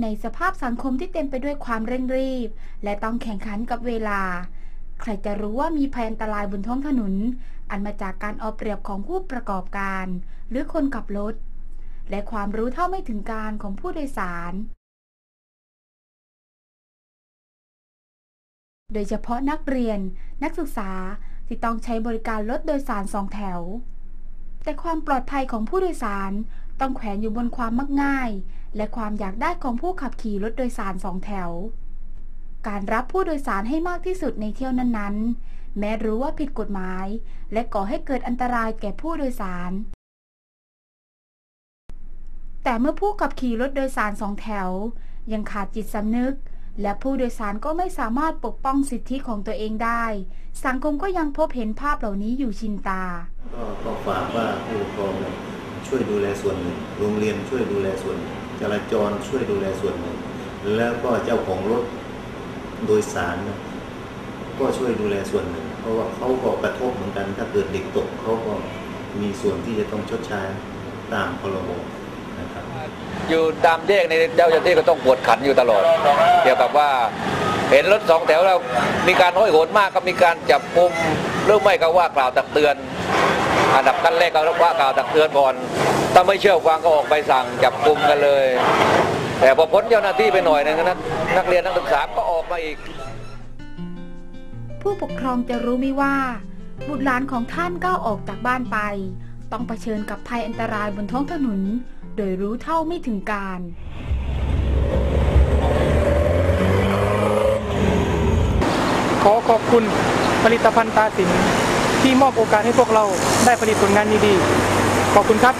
ในสภาพสังคมที่เต็มไปด้วยความเร่งรีบ และต้องแข่งขันกับเวลา ใครจะรู้ว่ามีภัยอันตรายบนท้องถนน อันมาจากการเอาเปรียบของผู้ประกอบการ หรือคนขับรถ และความรู้เท่าไม่ถึงการของผู้โดยสาร โดยเฉพาะนักเรียน นักศึกษาที่ต้องใช้บริการรถโดยสารสองแถว แต่ความปลอดภัยของผู้โดยสาร ต้องแขวนอยู่บนความมักง่าย และความอยากได้ของผู้ขับขี่รถโดยสารสองแถว การรับผู้โดยสารให้มากที่สุดในเที่ยวนั้นๆ แม้รู้ว่าผิดกฎหมาย และก่อให้เกิดอันตรายแก่ผู้โดยสาร แต่เมื่อผู้ขับขี่รถโดยสารสองแถว ยังขาดจิตสำนึก และผู้โดยสารก็ไม่สามารถปกป้องสิทธิของตัวเองได้ สังคมก็ยังพบเห็นภาพเหล่านี้อยู่ชินตา ก็ฝากว่าผู้ปกครอง ช่วยดูแลส่วนหนึ่ง โรงเรียนช่วยดูแลส่วนหนึ่งจราจรช่วยดูแลส่วนหนึ่ง แล้วก็เจ้าของรถโดยสาร ก็ช่วยดูแลส่วนหนึ่ง เพราะว่าเขาก็กระทบเหมือนกัน ถ้าเกิดเด็กตกเขาก็มีส่วนที่จะต้องชดใช้ตามพรบนะครับอยู่ตามแยกในเจ้าหน้าที่ก็ต้องปวดขันอยู่ตลอด เกี่ยวกับว่าเห็นรถสองแถวแล้วมีการห้อยโหนมากก็มีการจับกุมหรือไม่ก็ว่ากล่าวตักเตือน อันดับขั้นแรกก็ว่ากล่าวตักเตือนก่อน ถ้าไม่เชื่อฟังก็ออกไปสั่งจับกุมกันเลย แต่พอพ้นเจ้าหน้าที่ไปหน่อยหนึงนักนักเรียนนักศึกษาก็ออกมาอีก ผู้ปกครองจะรู้ไหมว่า บุตรหลานของท่านก้าวออกจากบ้านไป ต้องเผชิญกับภัยอันตรายบนท้องถนน โดยรู้เท่าไม่ถึงการขอขอบคุณผลิตภัณฑ์ตาสิน ที่มอบโอกาสให้พวกเราได้ผลิตผลงานดีๆ ขอบคุณครับ